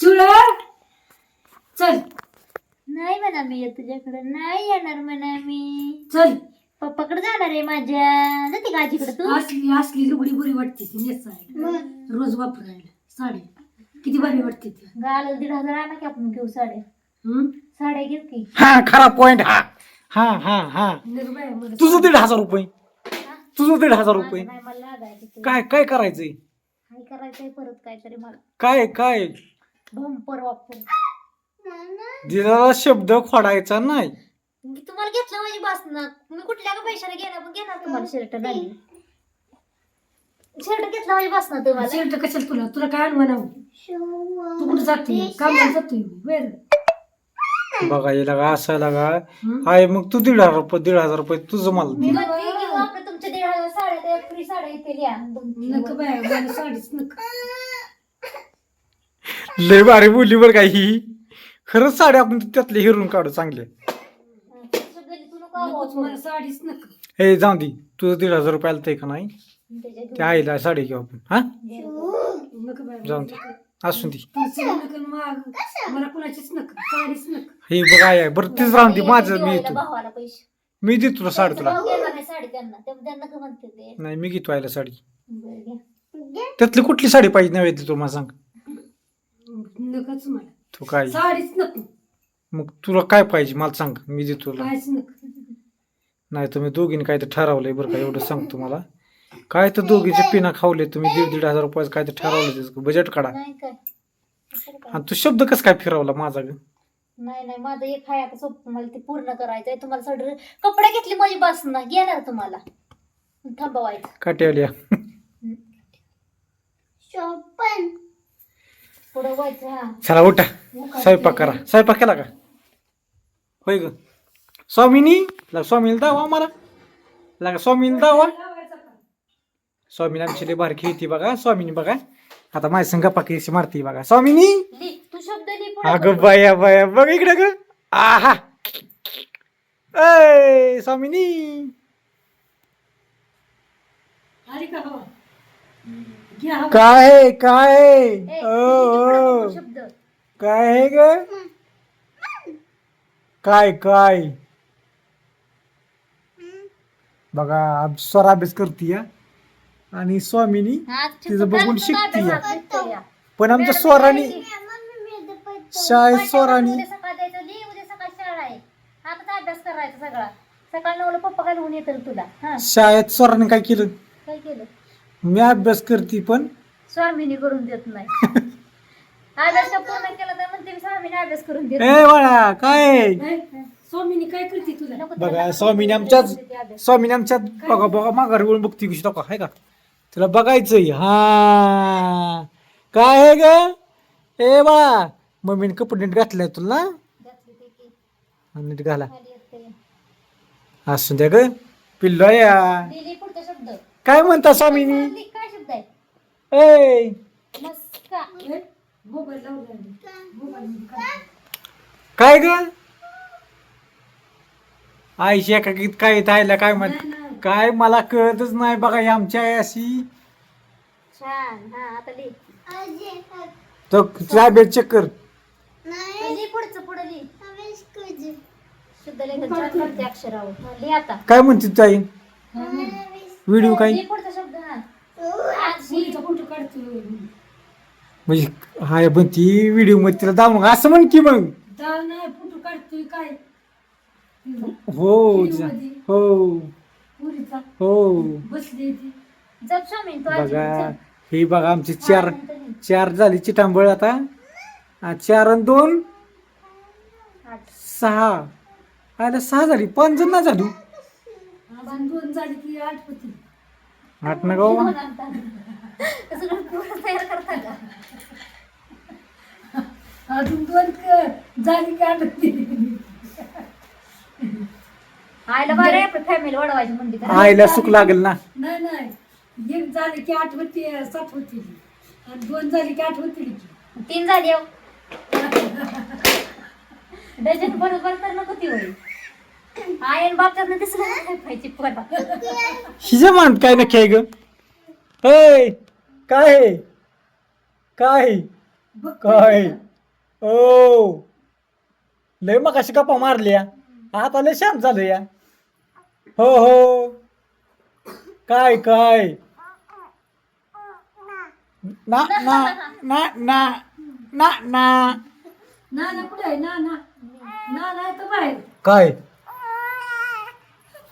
चुळा चल. नाही म्हणा मी येत तुझ्याकडे नाही येणार म्हणा मी. चल. पप्पाकडे जाणार आहे माझ्या. जाते का आजीकडे तू? असली असली लुगडी बरी वाटते ती नेसायला. रोज वापरायला. साडी. किती भारी वाटते ती. गाल दीड हजार आणा की आपण घेऊ साड्या. हम्म? साड्या घेऊ की. हा खरा पॉइंट हा. हा हा हा. मला तुझं दीड हजार रुपये? तुझं दीड हजार रुपये. नाही मला लागायचं ते. काय काय करायचंय? काय करायचंय परत काहीतरी मला. काय काय? भंपर वापर दिलेला शब्द खोडायचा नाही. मी तुम्हाला घेतलं माझी बासना मी कुठल्या का पैशाने घेणार? पण घेणार तुम्हाला शर्ट नाही शर्ट घेतला माझी बासना तुम्हाला. शर्ट कशाला तुला? तुला काय आणू तू कुठं जाते कामाला जातोय? वेळ. बघा हे लगा असं लगा. आहे मग तू दीड हजार रुपये दीड हजार रुपये तुझं मला आपलं तुमच्या दीड हजार साड्या त्या फ्री साड्या येतील या दोन तीन नक बाया मला साडीच नक. लय भारी बोलली बरं काय ही. खरंच साडी आपण त्यातले हिरून काढू चांगले. नकोच मला साडीच हे जाऊ दे. तुझं दीड हजार रुपये आलं का नाही? त्या आईला साडी घेऊ आपण. हा? नक जाऊन दे. असून दे. तुझी नक माग मला कुणाचीच साडीच हे बघ आहे बरं तीच राहून दे. माझं मी येतो. भावाला पैसे मी देतो तुला साडी तुला. घेणार नाही साडी त्यांना ते- त्यांना का म्हणते ते नाही मी घेतो आईला साडी. बरं घ्या. त्यातली कुठली साडी पाहिजे नव्हे ती तुला मला सांग. नकच मला. तू काय? साडीच नको. मग तुला काय पाहिजे? मला सांग. मी देतो तुला. नक. नाही तुम्ही दोघींनी काय तर ठरवलंय बरं का? एवढं सांगतो मला काय तर दोघीचे पिना खावले तुम्ही दीड दीड हजार रुपयाचं काय तर ठरवलं बजेट काढा. नाही काय? कशाला काय? आणि तू शब्द कस काय फिरवला माझा ग? नाही नाही. माझं एक आहे आता सोपं. मला ते पूर्ण करायचंय. तुम्हाला सगळं कपडे घेतली माझी बस ना घेणार तुम्हाला थांबवायचं काट्यावल्या. शॉपन चला उठा. स्वयंपाक करा स्वयंपाक केला का? होय ग. स्वामिनी? ला स्वामीला दावा आम्हाला लागा स्वामीला दावा. स्वामीने आमची लय बारकी येते बघा. स्वामीनी बघा. आता माझ्या संग पाकी मारती बघा. स्वामिनी? ली तू शब्द ली पुढं. अगं बाया बाया. बघ इकडे ग. आहा. ए स्वामिनी. आली का हवा घ्या. काय आहे, काय आहे? ए, ओ, शब्द. काय आहे ग? काय काय? बघा अब स्वर अभ्यास करते आणि स्वामिनी हा, तिचं बघून शिकते. पण आमच्या स्वराने शाळेत उद्या स्वराने सकाळ द्यायचं ली उद्या सकाळ शाळा आहे. आता अभ्यास करायचा सगळा. सकाळ नऊला पप्पा येतील तुला? हा. शाळेत स्वराने काय केलं? काय केलं? मी अभ्यास करते पण. स्वामीनी करून देत नाही. अभ्यास का पूर्ण केला तर म्हणते मी स्वामीने अभ्यास करून देत ए बाळा काय? आहे? ए, स्वामीनी काय करते तुला? बघा स्वामीने आमच्याच. स्वामीने आमच्यात बघा बघा माघार वळून बघते कशी आहे का? तुला बघायचंय हा. काय आहे ग? ए बाळा मम्मीने कपडे नीट घातलाय तुला? हा, नीट घाला. असू द्या ग. पिल्लो या. लिहिली पुढचा शब्द. काय म्हणता स्वामीनी? काय शब्द आहे ए मस्का ग? आईशी एका गीत काय येत आयला काय म्हण नाही, नाही. काय मला कळतच नाही बघा ही आमची आई अशी. छान हा आता लिह तो तुझा बेट चेक कर. लिह पुढचं पुढं लिह शुद्ध लेखन छान करते अक्षरावर. लिह आता. काय म्हणते ताई? व्हिडिओ हा काढतो. म्हणजे हाय पण ती व्हिडिओमध्ये तिला दाव असं म्हण की मग. हो. हो. हो. बघा. हे बघा आमची चार. चार झाली चिटांबळ आता. चार आणि दोन. सहा. आयला सहा झाली पाच जण ना झाली. सगळं पूर्ण तयार करता का अजून दोन झाली की आयला बरं आपली फॅमिली वाढवायची का? आईला सुख लागेल ना. नाही नाही. एक झाली की आठ होती सात होती. आणि दोन झाली की आठ होती तीन झाली हो. डझन बरोबर तर नको ती होईल. आयन बापच्यात दिसलं नाही पाहिजे पण हिच्या मान काय नक्की आहे ग? ऐ, काय? काय? काय? ओ लय मग अशी गप्पा मारल्या. आता लय शांत झालं या. हो हो. काय काय? ना ना ना ना ना ना. ना ना कुठे आहे? ना ना. ना ना तर बाहेर. काय?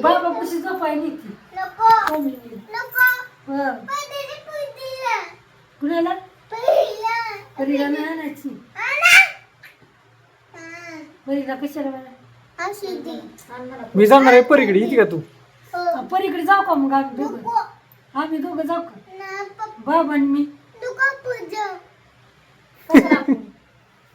बाबा कशी झोपायली ती हं. कुणाला? परीला नाही आणायची परीला कशाला म्हणा? आण मला. मी जाणार आहे परीकडे. येते का तू? परीकडे जाऊ का मग आम्ही दोघं? आम्ही दोघं जाऊ का? बाबा आणि मी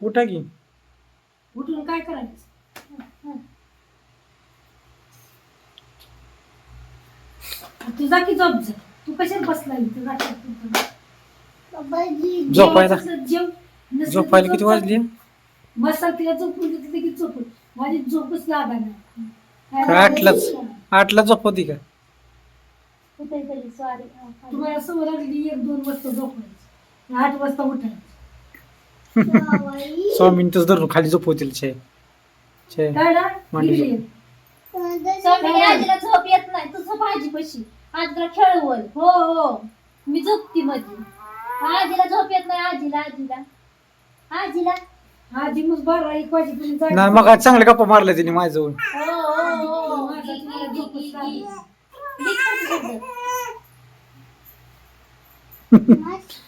उठा की. उठून काय करायचं? तुझा की जॉब जा तू कशात बसला इथे? झोपायला. झोपायला किती वाजली? बसा तिला झोपून तिथे किती झोपून माझी झोपच लागणार आठलाच? आठला झोप होती का? तुम्हाला सवय लागली एक दोन वाजता झोपायचं. आठ वाजता उठायचं. स्वामींतच धरून खाली झोपवतील छे. छे. काय ना मांडी आजीला झोप येत नाही. तू झोप आजी पशी आजीला खेळवल हो हो. मी झोपती मध्ये आजीला झोप येत नाही. आजीला आजीला. आजीला. आधी मग बारा एक वाजेपर्यंत जायचं. नाही मग आज चांगल्या गप्पा मारल्या तिने माझ्याजवळ. हो हो हो.